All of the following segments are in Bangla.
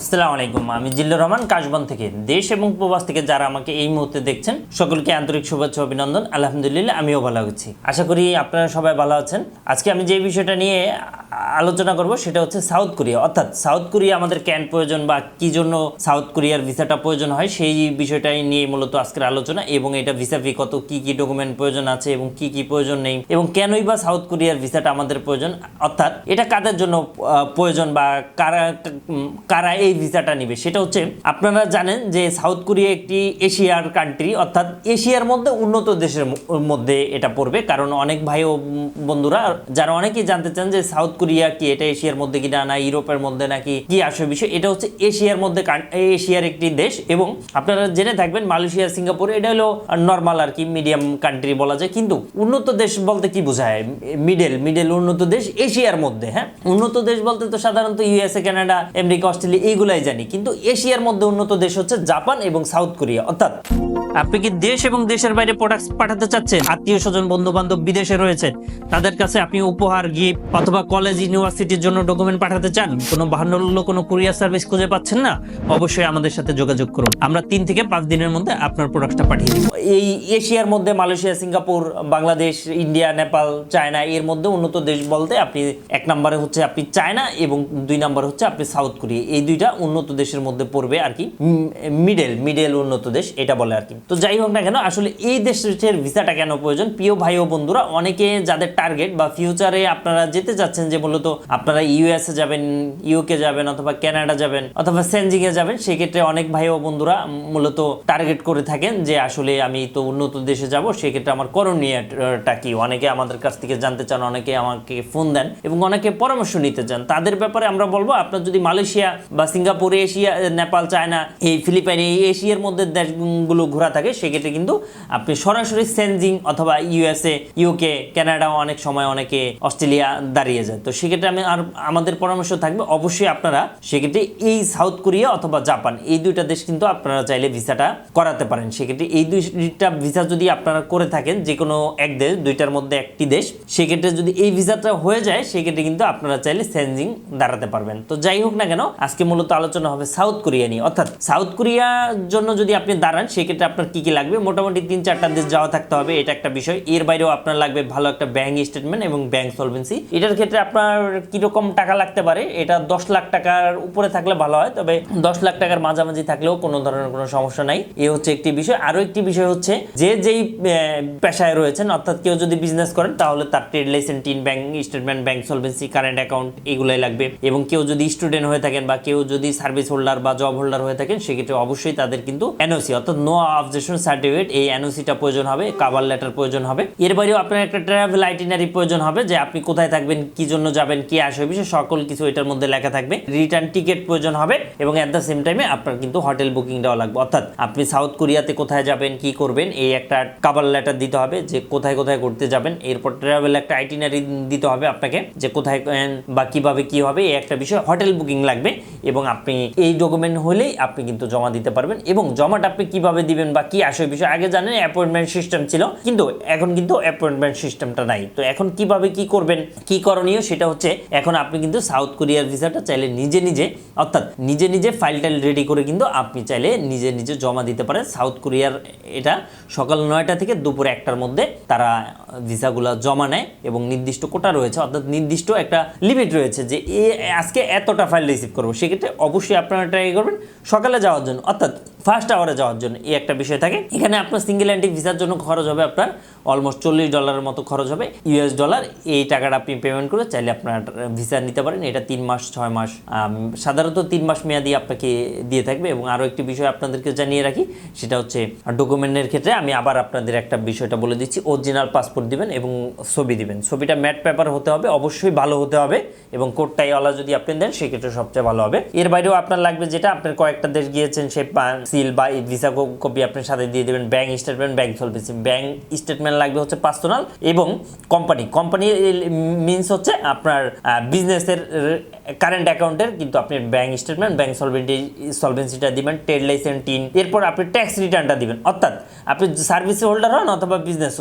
আসসালামু আলাইকুম আমি জিল্লুর রহমান, কাশবন থেকে দেশ এবং প্রবাস থেকে যারা আমাকে এই মুহূর্তে দেখছেন, সকলকে আন্তরিক শুভেচ্ছা, অভিনন্দন। আলহামদুলিল্লাহ, আমিও ভালো আছি। আশা করি আপনারা সবাই ভালো আছেন। আজকে আমি যে বিষয়টা নিয়ে আলোচনা করব, সেটা হচ্ছে সাউথ কোরিয়া। অর্থাৎ সাউথ কোরিয়া আমাদের ক্যান প্রয়োজন বা কি জন্য সাউথ কোরিয়ার ভিসাটা প্রয়োজন হয়, সেই বিষয়টাই নিয়ে মূলত আজকের আলোচনা। এবং এটা ভিসা ফি কত, কি কি ডকুমেন্ট প্রয়োজন আছে এবং কি কি প্রয়োজন নেই, এবং কেনই বা সাউথ কোরিয়ার ভিসাটা আমাদের প্রয়োজন। অর্থাৎ এটা কাদের জন্য প্রয়োজন বা কারা কারা এই ভিসাটা নেবে। সেটা হচ্ছে, আপনারা জানেন যে সাউথ কোরিয়া একটি এশিয়ার কান্ট্রি অর্থাৎ এশিয়ার মধ্যে উন্নত দেশের মধ্যে এটা পড়বে। কারণ অনেক ভাই ও বন্ধুরা, যারা অনেকেই জানতে চান যে সাউথ কোরিয়া কি, এটা এশিয়ার মধ্যে কিনা, না ইউরোপের মধ্যে নাকি কি আসে বিষয়, এটা হচ্ছে এশিয়ার মধ্যে এশিয়ার একটি দেশ। এবং আপনারা জেনে থাকবেন, মালয়েশিয়া, সিঙ্গাপুর, এটা হলো নর্মাল আর কি মিডিয়াম কান্ট্রি বলা যায়। কিন্তু উন্নত দেশ বলতে কি বোঝায়? মিডল মিডল উন্নত দেশ এশিয়ার মধ্যে হ্যাঁ? উন্নত দেশ বলতে তো সাধারণত ইউএসএ কানাডা আমেরিকা অস্ট্রেলিয়া এইগুলাই জানি, কিন্তু এশিয়ার মধ্যে উন্নত দেশ হচ্ছে জাপান এবং সাউথ কোরিয়া। অর্থাৎ আপনি কি দেশ এবং দেশের বাইরে প্রোডাক্ট পাঠাতে চাচ্ছেন? আত্মীয় স্বজন বন্ধু বান্ধব বিদেশে রয়েছে তাদের কাছে আপনি উপহার গিফট অথবা কলেজ ইউনিভার্সিটির জন্য ডকুমেন্ট পাঠাতে চান? কোনো বাহান্ন কোনো কুরিয়ার সার্ভিস খুঁজে পাচ্ছেন না? অবশ্যই আমাদের সাথে যোগাযোগ করুন। আমরা তিন থেকে পাঁচ দিনের মধ্যে আপনার প্রোডাক্টটা পাঠিয়ে দিব। এই এশিয়ার মধ্যে Malaysia, Singapore, Bangladesh, India, Nepal, China এর মধ্যে উন্নত দেশ বলতে আপনি এক নম্বরে হচ্ছে আপনি চায়না এবং দুই নম্বরে হচ্ছে আপনি সাউথ কোরিয়া। এই দুইটা উন্নত দেশের মধ্যে পড়বে আর কি মিডেল, মিডল উন্নত দেশ এটা বলে আর কি। তো যাই হোক না কেন, আসলে এই দেশের ভিসাটা কেন প্রয়োজন? প্রিয় ভাই ও বন্ধুরা, অনেকে যাদের টার্গেট বা ফিউচারে আপনারা যেতে চাচ্ছেন যে মূলত আপনারা ইউএসএ যাবেন, ইউকে যাবেন অথবা কানাডা যাবেন অথবা সেনজিং এ যাবেন, সেক্ষেত্রে অনেক ভাই ও বন্ধুরা মূলত টার্গেট করে থাকেন যে আসলে আমি তো উন্নত দেশে যাব, সেক্ষেত্রে আমার করণীয়টা কি? অনেকে আমাদের কাছ থেকে জানতে চান, অনেকে আমাকে ফোন দেন এবং অনেকে পরামর্শ নিতে চান। তাদের ব্যাপারে আমরা বলব, আপনার যদি মালয়েশিয়া বা সিঙ্গাপুর এশিয়া, নেপাল, চায়না, এই ফিলিপাইন, এই এশিয়ার মধ্যে দেশগুলো ঘোরা থাকে, সেক্ষেত্রে কিন্তু আপনি সরাসরি সেনজিং অথবা ইউএসএ ইউকে কানাডা অনেক সময় অনেকে অস্ট্রেলিয়া দাঁড়িয়ে যায়। তো সেক্ষেত্রে আমি আর আমাদের পরামর্শ থাকবে, অবশ্যই আপনারা সেক্ষেত্রে এই সাউথ কোরিয়া অথবা জাপান এই দুইটা দেশ কিন্তু আপনারা চাইলে ভিসাটা করাতে পারেন। সেক্ষেত্রে এই দুইটা ভিসা যদি আপনারা করে থাকেন যে কোনো এক দেশ, দুইটার মধ্যে একটি দেশ, সেক্ষেত্রে যদি এই ভিসাটা হয়ে যায়, সেক্ষেত্রে কিন্তু আপনারা চাইলে সেনজিং দাঁড়াতে পারবেন। তো যাই হোক না কেন, আজকে মূলত আলোচনা হবে সাউথ কোরিয়া নিয়ে। অর্থাৎ সাউথ কোরিয়ার জন্য যদি আপনি দাঁড়ান, সেক্ষেত্রে আপনার কি কি লাগবে? মোটামুটি তিন চারটা দেশ যাওয়া থাকতে হবে, এটা একটা বিষয়। এর বাইরেও আপনার লাগবে ভালো একটা ব্যাংক স্টেটমেন্ট এবং ব্যাংক সলভেন্সি এটার ক্ষেত্রে আপনার কীরকম টাকা লাগতে পারে, এটা দশ লাখ টাকার উপরে থাকলে ভালো হয়, তবে দশ লাখ টাকার মাঝামাঝি থাকলেও কোনো ধরনের কোনো সমস্যা নাই। এ হচ্ছে একটি বিষয়। আরও একটি বিষয় হচ্ছে যে যেই পেশায় রয়েছেন, অর্থাৎ কেউ যদি বিজনেস করেন, তাহলে তার trade licence TIN bank statement bank solvency current account এগুলাই লাগবে। এবং কেউ যদি স্টুডেন্ট হয়ে থাকেন বা কেউ যদি সার্ভিস হোল্ডার বা জব হোল্ডার হয়ে থাকেন, সেক্ষেত্রে অবশ্যই তাদের কিন্তু এনওসি অর্থাৎ নো অবজেকশন সার্টিফিকেট এই এনওসিটা প্রয়োজন হবে কাভার লেটার প্রয়োজন হবে। এর বাইরেও আপনার একটা ট্রাভেল আইটিনারি প্রয়োজন হবে, যে আপনি কোথায় থাকবেন, কি জন্য যাবেন, কি আসবে বিষয় সকল কিছু এটার মধ্যে লেখা থাকবে। রিটার্ন টিকিট প্রয়োজন হবে, এবং অ্যাট দ্য সেম টাইমে আপনার কিন্তু হোটেল বুকিং দেওয়া লাগবে। অর্থাৎ আপনি সাউথ কোরিয়াতে কোথায় যাবেন, কি করবেন, এই একটা কাবার লেটার দিতে হবে যে কোথায় কোথায় ঘুরতে যাবেন। এরপর ট্রাভেল একটা আইটিনারি দিতে হবে আপনাকে যে কোথায় বা কীভাবে কি হবে, এই একটা বিষয় হোটেল বুকিং লাগবে এবং আপনি এই ডকুমেন্ট হলেই আপনি কিন্তু জমা দিতে পারবেন এবং জমাটা আপনি কীভাবে দিবেন বা কি আসবে বিষয় আগে জানেন অ্যাপয়েন্টমেন্ট সিস্টেম ছিল। কিন্তু এখন কিন্তু অ্যাপয়েন্টমেন্ট সিস্টেমটা নাই। তো এখন কীভাবে কি করবেন, কি করণীয় সেটা হচ্ছে এখন আপনি কিন্তু সাউথ কোরিয়ার ভিসাটা চাইলে নিজে নিজে, অর্থাৎ নিজে নিজে ফাইলটা রেডি করে কিন্তু আপনি চাইলে নিজে নিজে জমা দিতে পারেন। সাউথ কোরিয়ার এটা সকাল নয়টা থেকে দুপুর একটার মধ্যে তারা ভিসাগুলো জমা নেয় এবং নির্দিষ্ট কোটা রয়েছে, অর্থাৎ নির্দিষ্ট একটা লিমিট রয়েছে যে এ, আজকে এতটা ফাইল রিসিভ করব। সেক্ষেত্রে অবশ্যই আপনারা ট্রাই করবেন সকালে যাওয়ার জন্য। অর্থাৎ ফার্স্ট আওয়ারে যাওয়ার জন্য এই একটা বিষয় থাকে। এখানে আপনার সিঙ্গেল অ্যান্টি ভিসার জন্য খরচ হবে আপনার অলমোস্ট চল্লিশ ডলারের মতো খরচ হবে। ইউএস ডলার এই টাকাটা আপনি পেমেন্ট করে চাইলে আপনার ভিসা নিতে পারেন। এটা তিন মাস, ছয় মাস সাধারণত তিন মাস মেয়াদি আপনাকে দিয়ে থাকবে। এবং আরও একটি বিষয় আপনাদেরকে জানিয়ে রাখি, সেটা হচ্ছে ডকুমেন্টের ক্ষেত্রে আমি আবার আপনাদের একটা বিষয়টা বলে দিচ্ছি। অরিজিনাল পাসপোর্ট দিবেন এবং ছবি দিবেন। ছবিটা ম্যাট পেপার হতে হবে, অবশ্যই ভালো হতে হবে এবং কোটটাইওয়ালা যদি আপনি দেন, সেক্ষেত্রে সবচেয়ে ভালো হবে। এর বাইরেও আপনার লাগবে যেটা আপনার কয়েকটা দেশ গিয়েছেন, সে সিল বা ভিসা কপি আপনার সাথে দিয়ে দেবেন bank statement bank solvency bank statement লাগবে হচ্ছে পার্সোনাল এবং কোম্পানি কোম্পানি মিনস হচ্ছে আপনার বিজনেসের কারেন্ট অ্যাকাউন্টের কিন্তু আপনি ব্যাংক স্টেটমেন্ট ব্যাংক সলভেন্টি সলভেন্সিটা দিবেন ট্রেড লাইসেন্স টিন এরপর আপনি ট্যাক্স রিটার্নটা দিবেন। অর্থাৎ আপনি সার্ভিস হোল্ডার হন অথবা বিজনেস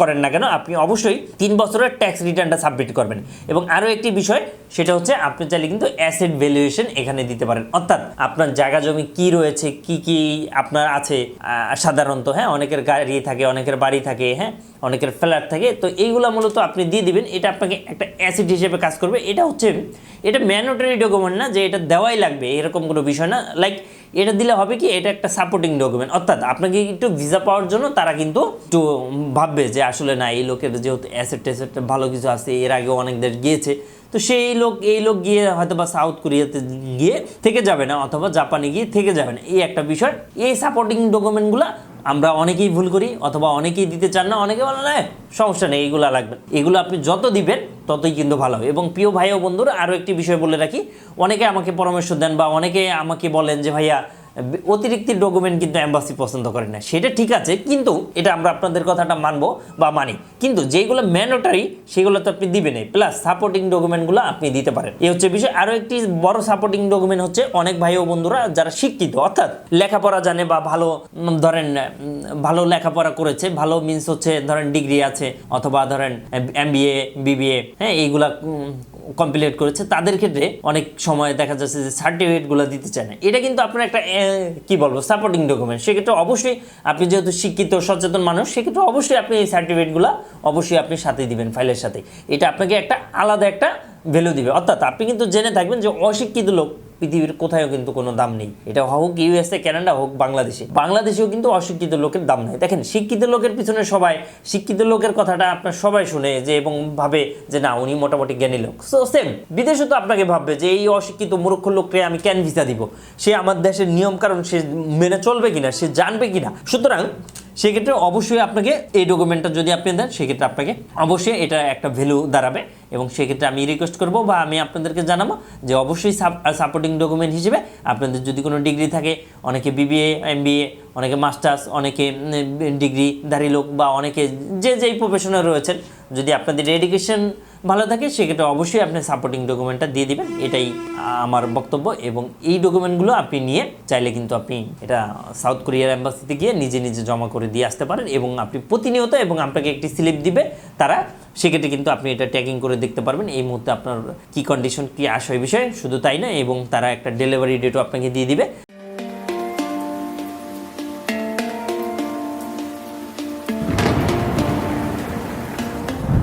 করেন না কেন, আপনি অবশ্যই তিন বছরের ট্যাক্স রিটার্নটা সাবমিট করবেন। এবং আরও একটি বিষয়, সেটা হচ্ছে আপনি চাইলে কিন্তু অ্যাসেট ভ্যালুয়েশন এখানে দিতে পারেন। অর্থাৎ আপনার জায়গা জমি কি রয়েছে, কি কি আপনার আছে সাধারণত হ্যাঁ অনেকের গাড়ি থাকে, অনেকের বাড়ি থাকে হ্যাঁ অনেকের ফ্ল্যাট থাকে, তো এইগুলো মূলত আপনি দিয়ে দিবেন। এটা আপনাকে একটা অ্যাসেট হিসেবে কাজ করবে। এটা হচ্ছে এটা ম্যানোটারি ডকুমেন্ট না যে এটা দেওয়াই লাগবে, এরকম কোনো বিষয় না। লাইক এটা দিলে হবে কি, এটা একটা সাপোর্টিং ডকুমেন্ট অর্থাৎ আপনাকে একটু ভিসা পাওয়ার জন্য তারা কিন্তু একটু ভাববে যে আসলে না, এই লোকের যেহেতু অ্যাসেট ট্যাসেট ভালো কিছু আছে, এর আগে অনেক দেশ গিয়েছে, তো সেই লোক, এই লোক গিয়ে হয়তো বা সাউথ কোরিয়াতে গিয়ে থেকে যাবে না, অথবা জাপানে গিয়ে থেকে যাবে না। এই একটা বিষয়। এই সাপোর্টিং ডকুমেন্টগুলো আমরা অনেকেই ভুল করি অথবা অনেকেই দিতে চান না, অনেকে বলে না সমস্যা নেই, এগুলো লাগবে। এগুলো আপনি যত দিবেন, ততই কিন্তু ভালো। হবে এবং প্রিয় ভাই ও বন্ধুর, আরও একটি বিষয় বলে রাখি, অনেকে আমাকে পরামর্শ দেন বা অনেকে আমাকে বলেন যে, ভাইয়া অতিরিক্ত ডকুমেন্ট কিন্তু অ্যাম্বাসি পছন্দ করে না। সেটা ঠিক আছে, কিন্তু এটা আমরা আপনাদের কথাটা মানবো বা মানি। কিন্তু যেগুলো ম্যান্ডেটারি সেগুলো তো আপনি দিবেনই। প্লাস সাপোর্টিং ডকুমেন্টগুলো আপনি দিতে পারেন। এই হচ্ছে বিষয়। আরও একটি বড় সাপোর্টিং ডকুমেন্ট হচ্ছে অনেক ভাই ও বন্ধুরা যারা শিক্ষিত, অর্থাৎ লেখাপড়া জানে বা ভালো ধরেন ভালো লেখাপড়া করেছে, ভালো মিন্স হচ্ছে, ধরেন ডিগ্রি আছে, অথবা ধরেন, এম বিবিএ হ্যাঁ এইগুলা কমপ্লিট করেছে, তাদের ক্ষেত্রে অনেক সময় দেখা যাচ্ছে যে সার্টিফিকেটগুলো দিতে চায় না। এটা কিন্তু আপনার একটা কি বলব সাপোর্টিং ডকুমেন্ট সেক্ষেত্রে অবশ্যই আপনি যেহেতু শিক্ষিত, সচেতন মানুষ, সেক্ষেত্রে অবশ্যই আপনি এই সার্টিফিকেটগুলো অবশ্যই আপনি সাথে দিবেন ফাইলের সাথে। এটা আপনাকে একটা আলাদা একটা ভ্যালু দিবে। অর্থাৎ আপনি কিন্তু জেনে থাকবেন যে অশিক্ষিত লোক পৃথিবীর কোথাও কিন্তু কোনো দাম নেই। এটা হোক ইউএসএ কানাডা হোক বাংলাদেশে। বাংলাদেশেও কিন্তু অশিক্ষিত লোকের দাম নেই। দেখেন, শিক্ষিত লোকের পিছনে সবাই, শিক্ষিত লোকের কথাটা আপনার সবাই শুনে যে এবং ভাবে যে না, উনি মোটামুটি জ্ঞানী লোক। সো সেম বিদেশে তো আপনাকে ভাববে যে এই অশিক্ষিত মূর্খ লোককে আমি কেন ভিসা দিব? সে আমার দেশের নিয়ম কারণ সে মেনে চলবে কিনা, সে জানবে কিনা? সুতরাং সেক্ষেত্রে অবশ্যই আপনাকে এই ডকুমেন্টটা যদি আপনি দেন, সেক্ষেত্রে আপনাকে অবশ্যই এটা একটা ভ্যালু দাঁড়াবে এবং সেক্ষেত্রে আমি রিকোয়েস্ট করব বা আমি আপনাদেরকে জানাব যে অবশ্যই সাপোর্টিং ডকুমেন্ট হিসেবে আপনাদের যদি কোনো ডিগ্রি থাকে, অনেকে বিবিএ এমবিএ অনেকে মাস্টার্স অনেকে ডিগ্রিধারী লোক বা অনেকে যে যেই প্রফেশনে রয়েছেন, যদি আপনাদের এডুকেশন ভালো থাকে, সেক্ষেত্রে অবশ্যই আপনি সাপোর্টিং ডকুমেন্টটা দিয়ে দিবেন। এটাই আমার বক্তব্য এবং এই ডকুমেন্টগুলো আপনি নিয়ে চাইলে কিন্তু আপনি এটা সাউথ কোরিয়ার অ্যাম্বাসিতে গিয়ে নিজে নিজে জমা করে দিয়ে আসতে পারেন এবং আপনি প্রতিনিয়ত এবং আপনাকে একটি স্লিপ দিবে তারা, সেক্ষেত্রে কিন্তু আপনি এটা ট্যাগিং করে দেখতে পারবেন। এই মুহূর্তে আপনার কি কন্ডিশন কি আশয় বিষয়, শুধু তাই না, এবং তারা একটা ডেলিভারি ডেটও আপনাকে দিয়ে দিবে।